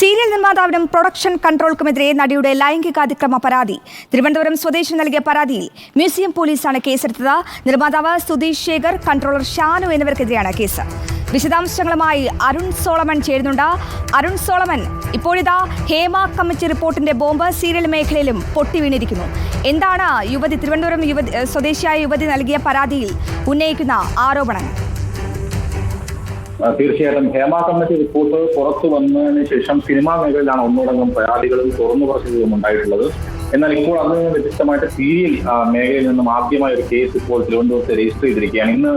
Serial നിർമ്മാതാവിനും production കൺട്രോൾക്കുമെതിരെ നടിയുടെ ലൈംഗികാതിക്രമ പരാതി. തിരുവനന്തപുരം സ്വദേശി നൽകിയ പരാതിയിൽ മ്യൂസിയം പോലീസാണ് കേസെടുത്തത്. നിർമ്മാതാവ് സുധീഷ് ശേഖർ കൺട്രോളർ ഷാനു എന്നിവർക്കെതിരെയാണ് കേസ്. വിശദാംശങ്ങളുമായി അരുൺ സോളമൻ ചേരുന്നുണ്ട്. അരുൺ സോളമൻ ഇപ്പോഴിതാ ഹേമ കമ്മിറ്റി റിപ്പോർട്ടിന്റെ ബോംബ് സീരിയൽ മേഖലയിലും പൊട്ടിവീണിരിക്കുന്നു. എന്താണ് യുവതി തിരുവനന്തപുരം യുവതി സ്വദേശിയായ യുവതി നൽകിയ പരാതിയിൽ ഉന്നയിക്കുന്ന ആരോപണങ്ങൾ? തീർച്ചയായിട്ടും. ഹേമ കമ്മിറ്റി റിപ്പോർട്ട് പുറത്തു വന്നതിന് ശേഷം സിനിമാ മേഖലയിലാണ് ഒന്നടങ്കം പരാതികളും തുറന്നു പറച്ചിലുകളും ഉണ്ടായിട്ടുള്ളത്. എന്നാൽ ഇപ്പോൾ അതിൽ നിന്ന് വ്യത്യസ്തമായിട്ട് സീരിയൽ മേഖലയിൽ നിന്നും ആദ്യമായ ഒരു കേസ് ഇപ്പോൾ തിരുവനന്തപുരത്ത് രജിസ്റ്റർ ചെയ്തിരിക്കുകയാണ്. ഇന്ന്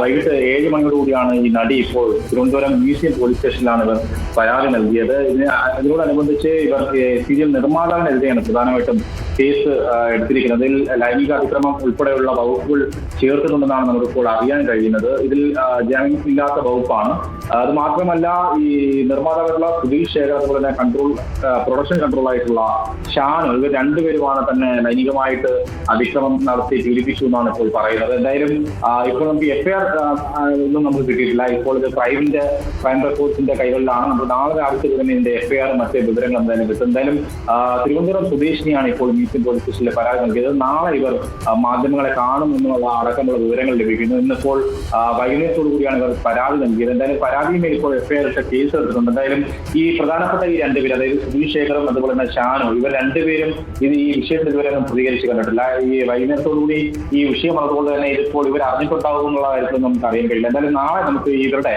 വൈകിട്ട് ഏഴ് മണിയോടുകൂടിയാണ് ഈ നടി ഇപ്പോൾ തിരുവനന്തപുരം മ്യൂസിയം പോലീസ് സ്റ്റേഷനിലാണ് ഇവർ പരാതി നൽകിയത്. ഇതിന് ഇതിനോടനുബന്ധിച്ച് ഇവർ സീരിയൽ നിർമ്മാതാവിനെതിരെയാണ് പ്രധാനമായിട്ടും കേസ് എടുത്തിരിക്കുന്നത്. ഇതിൽ ലൈംഗിക അതിക്രമം ഉൾപ്പെടെയുള്ള വകുപ്പുകൾ ചേർത്തിട്ടുണ്ടെന്നാണ് നമുക്കിപ്പോൾ അറിയാൻ കഴിയുന്നത്. ഇതിൽ ജാമ്യമില്ലാത്ത വകുപ്പാണ്. അത് മാത്രമല്ല ഈ നിർമ്മാതാവായിട്ടുള്ള സുധീഷ് ശേഖർ അതുപോലെ തന്നെ കൺട്രോൾ പ്രൊഡക്ഷൻ കൺട്രോൾ ആയിട്ടുള്ള ഷാനു ഇവർ രണ്ടുപേരുമാണ് തന്നെ ലൈംഗികമായിട്ട് അതിക്രമം നടത്തി പീഡിപ്പിച്ചു എന്നാണ് ഇപ്പോൾ പറയുന്നത്. എന്തായാലും ഇപ്പോൾ നമുക്ക് എഫ്ഐആർ ഒന്നും നമുക്ക് കിട്ടിയിട്ടില്ല. ഇപ്പോൾ ഇത് ക്രൈമിന്റെ ക്രൈം റെക്കോർഡ്സിന്റെ കൈകളിലാണ്. നമ്മൾ നാളെ രാവിലത്തെ തന്നെ ഇതിന്റെ എഫ്ഐആർ മറ്റ് വിവരങ്ങൾ എന്തായാലും കിട്ടും. എന്തായാലും തിരുവനന്തപുരം സ്വദേശിനിയാണ് ഇപ്പോൾ മീറ്റിംഗ് പോലീസ് സ്റ്റേഷനിൽ പരാതി നൽകിയത്. നാളെ ഇവർ മാധ്യമങ്ങളെ കാണും എന്നുള്ള അടക്കമുള്ള വിവരങ്ങൾ ലഭിക്കുന്നു. ഇന്നിപ്പോൾ വൈകുന്നേരത്തോടു കൂടിയാണ് ഇവർ പരാതി നൽകിയത്. എന്തായാലും പരാതിയുമേൽ ഇപ്പോൾ എഫ്ഐആർ ഇട്ട കേസ് എടുത്തിട്ടുണ്ട്. എന്തായാലും ഈ പ്രധാനപ്പെട്ട ഈ രണ്ടുപേരും അതായത് സുധീഷ് ശേഖറും അതുപോലെ തന്നെ ഷാനു ഇവർ രണ്ടുപേരും ഇത് ഈ വിഷയത്തിൽ ഇതുവരെ പ്രതികരിച്ച് കണ്ടിട്ടില്ല. ഈ വൈകുന്നേരത്തോടുകൂടി ഈ വിഷയം അതുകൊണ്ട് തന്നെ ഇതിപ്പോൾ ഇവർ അറിഞ്ഞിട്ടുണ്ടാകും എന്നുള്ള കാര്യത്തിൽ നമുക്ക് അറിയാൻ കഴിയില്ല. എന്തായാലും നാളെ നമുക്ക് ഇവരുടെ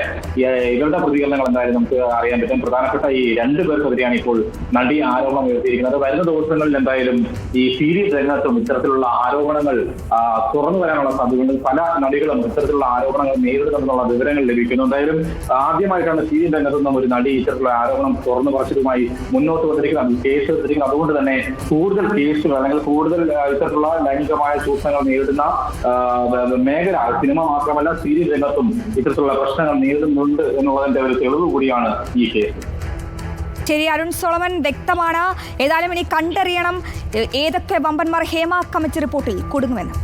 ഇവരുടെ പ്രതികരണങ്ങൾ എന്തായാലും നമുക്ക് അറിയാൻ പറ്റും. പ്രധാനപ്പെട്ട ഈ രണ്ടു പേർക്കെതിരെയാണ് ഇപ്പോൾ നടി ആരോപണം ഉയർത്തിയിരിക്കുന്നത്. വരുന്ന ദിവസങ്ങളിൽ എന്തായാലും ഈ സീരീസ് രംഗത്തും ഇത്തരത്തിലുള്ള ആരോപണങ്ങൾ തുറന്നു വരാനുള്ള സാധ്യതയുണ്ട്. പല നടികളും ഇത്തരത്തിലുള്ള ആരോപണങ്ങൾ നേരിടുന്നുണ്ടെന്നുള്ള വിവരങ്ങൾ ലഭിക്കുന്നു. എന്തായാലും ആദ്യമായിട്ടാണ് സീരിയൽ രംഗത്ത് നിന്നും ഒരു നടി ഇത്തരത്തിലുള്ള ആരോപണം തുറന്നു പറച്ചതുമായി മുന്നോട്ട് വന്നിരിക്കുന്നത്. കേസ് എടുത്തിരിക്കുന്നത്. അതുകൊണ്ട് തന്നെ കൂടുതൽ കേസുകൾ അല്ലെങ്കിൽ കൂടുതൽ ഇത്തരത്തിലുള്ള ലൈംഗികമായ ചൂഷണങ്ങൾ നേരിടുന്ന മേഖല സിനിമ മാത്രമല്ല സീരിയൽ രംഗത്തും ഇത്തരത്തിലുള്ള പ്രശ്നങ്ങൾ നേരിടുന്നുണ്ട് എന്നുള്ളതിന്റെ ഒരു തെളിവ് കൂടിയാണ് ഈ കേസ്. ശരി അരുൺ സോളമൻ വ്യക്തമാണ്. ഏതായാലും ഇനി കണ്ടറിയണം. ഏതൊക്കെ വമ്പന്മാർ ഹേമ കമ്മിറ്റി റിപ്പോർട്ടിൽ കുടുങ്ങുമെന്ന്.